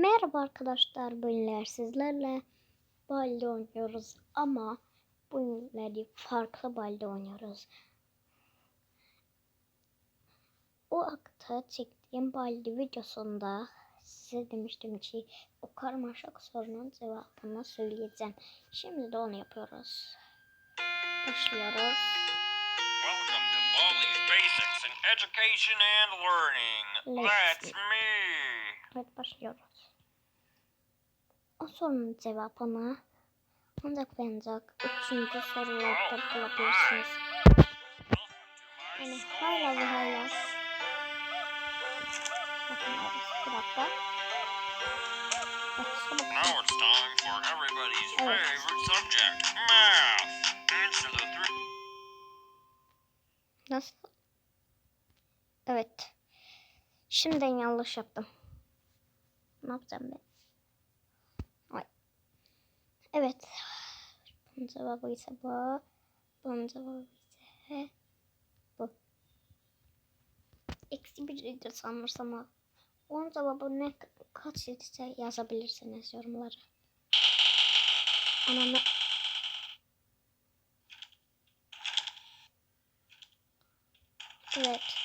Merhaba arkadaşlar, bugünler sizlerle balde oynuyoruz ama bugünleri farklı balde oynuyoruz. O akta çektiğim balde videosunda size demiştim ki o karmaşık sorunun cevabını söyleyeceğim. Şimdi de onu yapıyoruz. Başlıyoruz. Welcome to Baldi's Basics in Education and Learning. Let's see. me. Evet başlıyoruz. O sorunun cevabını ancak ve ancak üçüncü sorularda bulabilirsiniz. Yani hala ve hala. Bakın bir dakika. Now it's time for everybody's Evet. favorite subject, math. Answer the three. Nasıl? Evet. Şimdiden yanlış yaptım. Ne yapacağım ben? Ay. Evet. Bunun cevabı ise bu. Bunun cevabı ise bu. Eksi biriydi sanırsam ama. Onun cevabı ne kaç ise yazabilirsiniz yorumlara. Ananı Evet.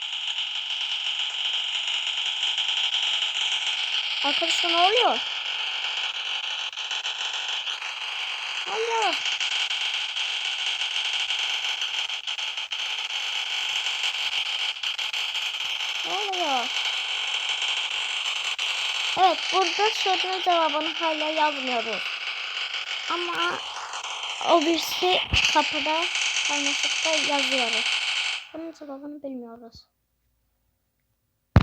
Arkadaşlar ne oluyor? Ne oluyor? Ne oluyor? Evet burada sorunun cevabını hala yazmıyoruz. Ama o birisi kapıda kaynaşıkta yazıyoruz. Bunun cevabını bilmiyoruz.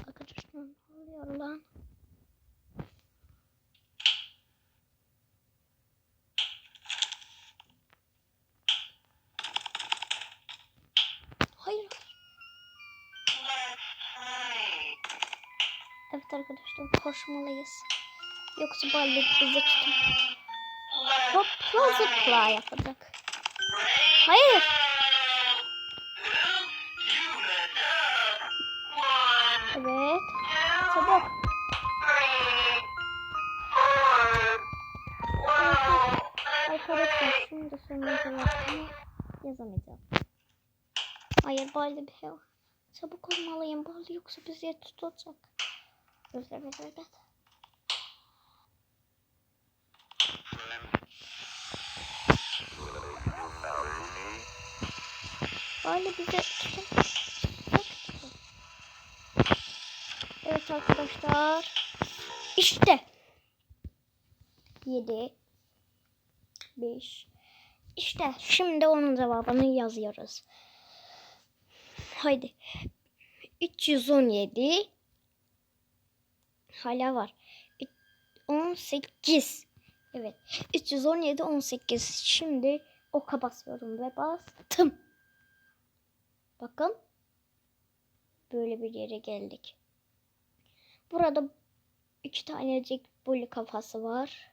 Arkadaşlar ne oluyor lan? Evet arkadaşlar koşmalıyız. Yoksa balık bizi tutar. Hopla zıpla yapacak. Hayır. Evet. Çabuk. Arkadaşlar şimdi sonuna cevabını yazamayacağım. Hayır böyle bir şey var. Çabuk olmalıyım böyle yoksa bizi tutacak. Evet evet evet. Böyle tutacak. Evet arkadaşlar. İşte. 7 5 İşte şimdi onun cevabını yazıyoruz. Haydi. 317 hala var. 18 Evet. 317 18 şimdi oka basıyorum ve bastım. Bakın. Böyle bir yere geldik. Burada iki tanecik bulu kafası var.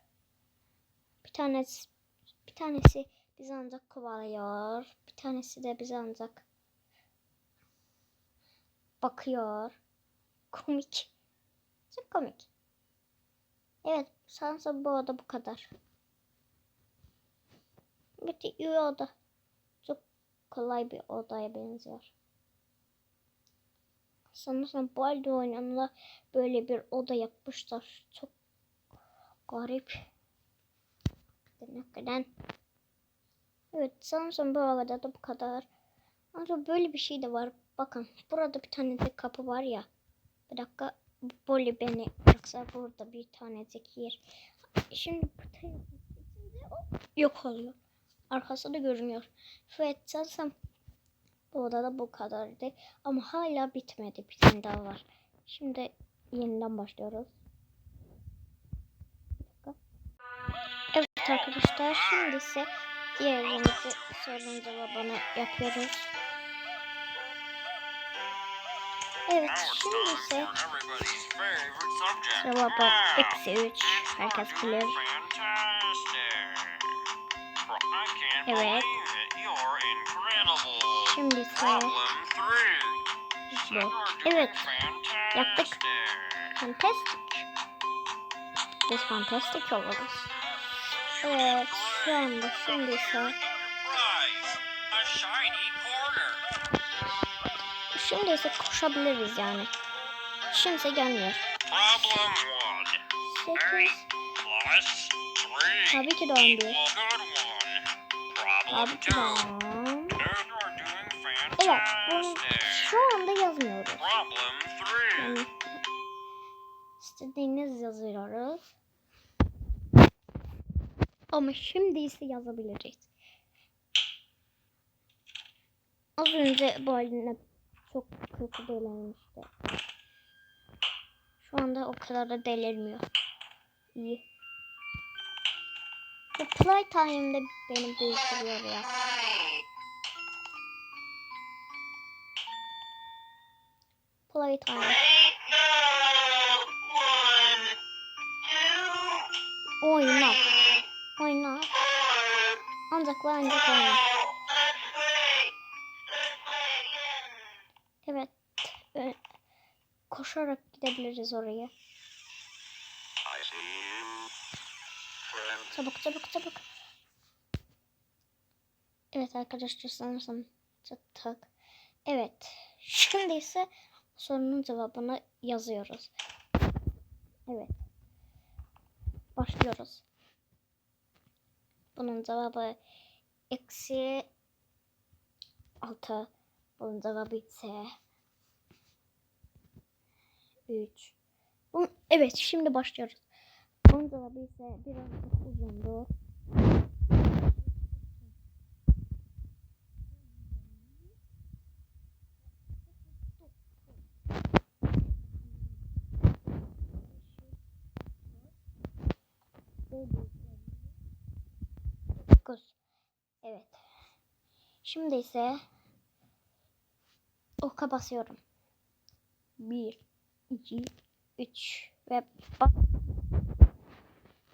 Bir tanesi bir tanesi bizi ancak kovalıyor. Bir tanesi de bizi ancak bakıyor. Komik. Çok komik. Evet, sanırım bu oda bu kadar. Bir iyi oda. Çok kolay bir odaya benziyor. Sanırsam bu halde oynanıla böyle bir oda yapmışlar. Çok garip. Demekten. Evet sanırsam bu arada da bu kadar. Ancak böyle bir şey de var. Bakın burada bir tane de kapı var ya. Bir dakika. Böyle beni bıraksa burada bir tanecik yer. Şimdi bu o yok oluyor. Arkası da görünüyor. Evet sanırsam bu odada bu kadardı. Ama hala bitmedi. Bir tane daha var. Şimdi yeniden başlıyoruz. Evet arkadaşlar şimdi ise diğer yenizi sorunun cevabını yapıyoruz. Evet Now it's şimdi time ise for everybody's favorite subject, cevabı math. eksi 3. Herkes bilir. Fantastic. I can't Evet. believe it. You're incredible. Şimdi ise Problem three. bu. You're doing Evet fantastic. yaptık. Fantastic. Biz fantastik oluruz. Evet şu anda şimdi ise şimdi ise koşabiliriz yani. Kimse gelmiyor. Problem one. 8 Plus three. Tabii ki bir. Problem Tabii ki doing Evet bunu şu anda yazmıyoruz. Yani istediğiniz yazıyoruz. Ama şimdi ise yazabiliriz. Az önce bu haline çok kötü delirmişti. Şu anda o kadar da delirmiyor. İyi. Bu playtime'da beni değiştiriyor ya. Playtime. Oyna. Oyna. Ancak ve ancak oyna. Koşarak gidebiliriz oraya. Çabuk çabuk çabuk. Evet arkadaşlar sanırsam çattık. Evet. Şimdi ise sorunun cevabını yazıyoruz. Evet. Başlıyoruz. Bunun cevabı eksi 6. Bunun cevabı ise 3. Bunun, evet şimdi başlıyoruz. Bunun cevabı ise biraz uzundu. Evet. Şimdi ise oka basıyorum. Bir, iki, üç ve bas.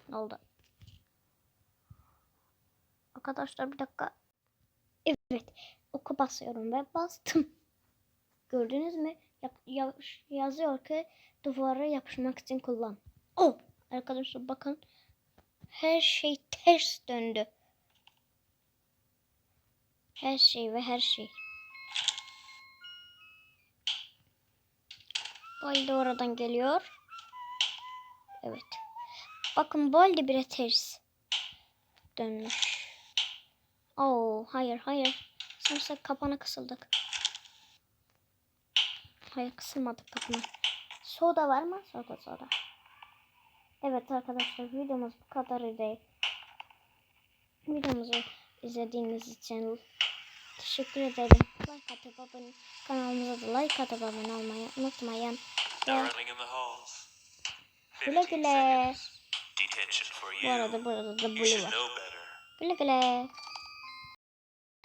Ne oldu? Arkadaşlar bir dakika. Evet. Oku basıyorum ve bastım. Gördünüz mü? Yap, ya- yazıyor ki duvara yapışmak için kullan. Oh! Arkadaşlar bakın. Her şey ters döndü. Her şey ve her şey. Baldi oradan geliyor. Evet. Bakın Baldi bile ters dönmüş. Oo, hayır hayır. Sanırsa kapana kısıldık. Hayır kısılmadık kapına. Soda var mı? Soda soda. Evet arkadaşlar videomuz bu kadarıydı. Videomuzu izlediğiniz için teşekkür ederim. Like atıp abone kanalımıza da like atıp abone olmayı unutmayın. Güle 15 güle. Bu arada burada da Blue var. Güle güle.